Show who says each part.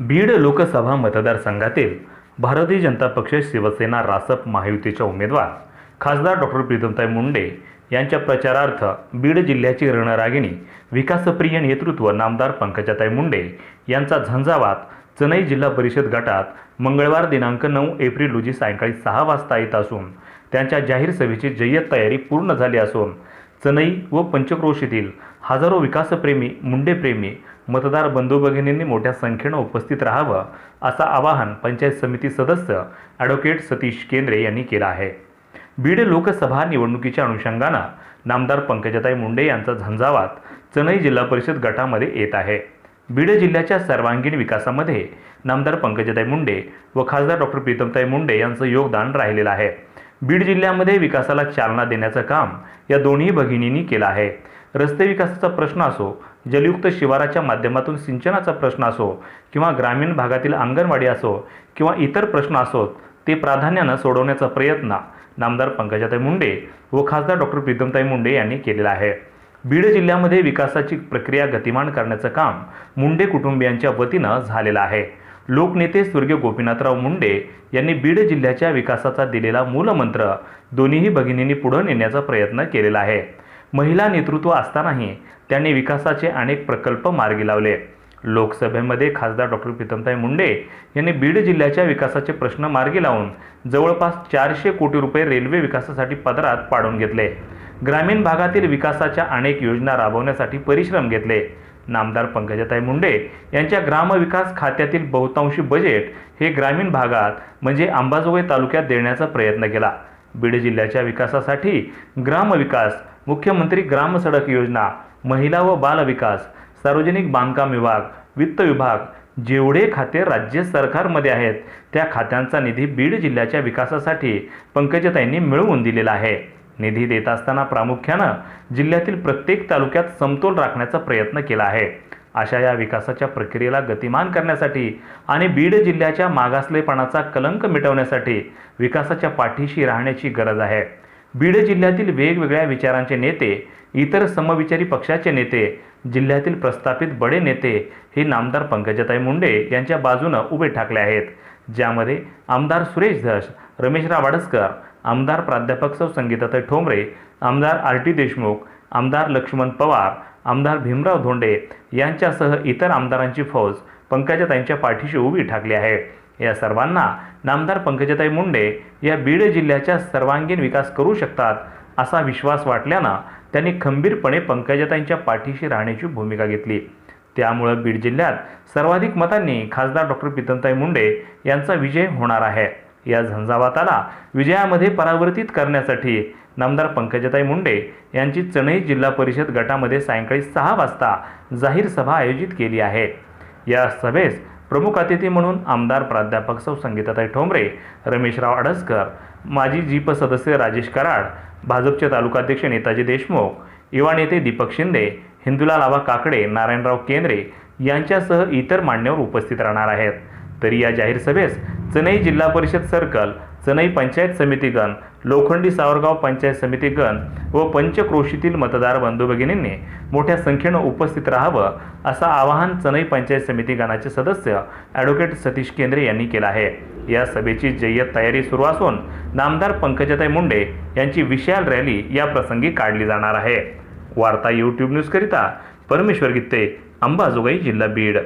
Speaker 1: बीड लोकसभा मतदारसंघातील भारतीय जनता पक्ष शिवसेना रासप महायुतीच्या उमेदवार खासदार डॉक्टर प्रीतमताई मुंडे यांच्या प्रचारार्थ बीड जिल्ह्याची रणरागिणी विकासप्रिय नेतृत्व नामदार पंकजाताई मुंडे यांचा झंझावात चनई जिल्हा परिषद गटात मंगळवार दिनांक नऊ एप्रिल रोजी सायंकाळी सहा वाजता येत असून त्यांच्या जाहीर सभेची जय्यत तयारी पूर्ण झाली असून चनई व पंचक्रोशीतील हजारो विकासप्रेमी मुंडेप्रेमी मतदार बंधू भगिनींनी मोठ्या संख्येनं उपस्थित राहावं असं आवाहन पंचायत समिती सदस्य ॲडव्होकेट सतीश केंद्रे यांनी केलं आहे. बीड लोकसभा निवडणुकीच्या अनुषंगानं नामदार पंकजाताई मुंडे यांचा झंझावात चनई जिल्हा परिषद गटामध्ये येत आहे. बीड जिल्ह्याच्या सर्वांगीण विकासामध्ये नामदार पंकजाताई मुंडे व खासदार डॉक्टर प्रीतमताई मुंडे यांचं योगदान राहिलेलं आहे. बीड जिल्ह्यामध्ये विकासाला चालना देण्याचं काम या दोन्ही भगिनींनी केलं आहे. रस्ते विकासाचा प्रश्न असो जलयुक्त शिवाराच्या माध्यमातून सिंचनाचा प्रश्न असो किंवा ग्रामीण भागातील अंगणवाडी असो किंवा इतर प्रश्न असोत ते प्राधान्यानं सोडवण्याचा प्रयत्न नामदार पंकजाताई मुंडे व खासदार डॉक्टर प्रीतमताई मुंडे यांनी केलेला आहे. बीड जिल्ह्यामध्ये विकासाची प्रक्रिया गतिमान करण्याचं काम मुंडे कुटुंबियांच्या वतीनं झालेलं आहे. लोकनेते स्वर्गीय गोपीनाथराव मुंडे यांनी बीड जिल्ह्याच्या विकासाचा दिलेला मूलमंत्र दोन्हीही भगिनींनी पुढं नेण्याचा प्रयत्न केलेला आहे. महिला नेतृत्व असतानाही त्यांनी विकासाचे अनेक प्रकल्प मार्गी लावले. लोकसभेमध्ये खासदार डॉक्टर प्रीतमताई मुंडे यांनी बीड जिल्ह्याच्या विकासाचे प्रश्न मार्गी लावून जवळपास चारशे कोटी रुपये रेल्वे विकासासाठी पदरात पाडून घेतले. ग्रामीण भागातील विकासाच्या अनेक योजना राबवण्यासाठी परिश्रम घेतले. नामदार पंकजाताई मुंडे यांच्या ग्रामविकास खात्यातील बहुतांशी बजेट हे ग्रामीण भागात म्हणजे अंबाजोगाई तालुक्यात देण्याचा प्रयत्न केला. बीड जिल्ह्याच्या विकासासाठी ग्रामविकास मुख्यमंत्री ग्राम सडक योजना महिला व बाल विकास सार्वजनिक बांधकाम विभाग वित्त विभाग जेवढे खाते राज्य सरकारमध्ये आहेत त्या खात्यांचा निधी बीड जिल्ह्याच्या विकासासाठी पंकजताईंनी मिळवून दिलेला आहे. निधी देत असताना प्रामुख्यानं जिल्ह्यातील प्रत्येक तालुक्यात समतोल राखण्याचा प्रयत्न केला आहे. अशा या विकासाच्या प्रक्रियेला गतिमान करण्यासाठी आणि बीड जिल्ह्याच्या मागासलेपणाचा कलंक मिटवण्यासाठी विकासाच्या पाठीशी राहण्याची गरज आहे. बीड जिल्ह्यातील वेगवेगळ्या विचारांचे नेते इतर समविचारी पक्षाचे नेते जिल्ह्यातील प्रस्थापित बडे नेते हे नामदार पंकजाताई मुंडे यांच्या बाजूनं उभे ठाकले आहेत. ज्यामध्ये आमदार सुरेश धस रमेशराव वाडसकर आमदार प्राध्यापक सौ संगीताताई ठोंबरे आमदार आर टी देशमुख आमदार लक्ष्मण पवार आमदार भीमराव धोंडे यांच्यासह इतर आमदारांची फौज पंकजाताईंच्या पाठीशी उभी ठाकली आहे. या सर्वांना नामदार पंकजताई मुंडे या बीड जिल्ह्याच्या सर्वांगीण विकास करू शकतात असा विश्वास वाटल्यानं त्यांनी खंबीरपणे पंकजाताईंच्या पाठीशी राहण्याची भूमिका घेतली. त्यामुळं बीड जिल्ह्यात सर्वाधिक मतांनी खासदार डॉक्टर प्रीतमताई मुंडे यांचा विजय होणार आहे. या झंझावाताला विजयामध्ये परावर्तित करण्यासाठी नामदार पंकजाताई मुंडे यांची चणई जिल्हा परिषद गटामध्ये सायंकाळी सहा वाजता जाहीर सभा आयोजित केली आहे. या सभेस प्रमुख अतिथी म्हणून आमदार प्राध्यापक सौ संगीताताई ठोंबरे रमेशराव अडसकर माजी जीप सदस्य राजेश कराड भाजपचे तालुकाध्यक्ष नेताजी देशमुख युवा नेते दीपक शिंदे हिंदुलाल आबा काकडे नारायणराव केंद्रे यांच्यासह इतर मान्यवर उपस्थित राहणार आहेत. तरी या जाहीर सभेस चनई जिल्हा परिषद सर्कल चनई पंचायत समितीगण लोखंडी सावरगाव पंचायत समितीगण व पंचक्रोशीतील मतदार बंधू भगिनींनी मोठ्या संख्येनं उपस्थित राहावं असं आवाहन चनई पंचायत समिती गणाचे सदस्य ॲडव्होकेट सतीश केंद्रे यांनी केलं आहे. या सभेची जय्यत तयारी सुरू असून नामदार पंकजाताई मुंडे यांची विशाल रॅली या प्रसंगी काढली जाणार आहे. वार्ता यूट्यूब न्यूजकरिता परमेश्वर गित्ते अंबाजोगाई जिल्हा बीड.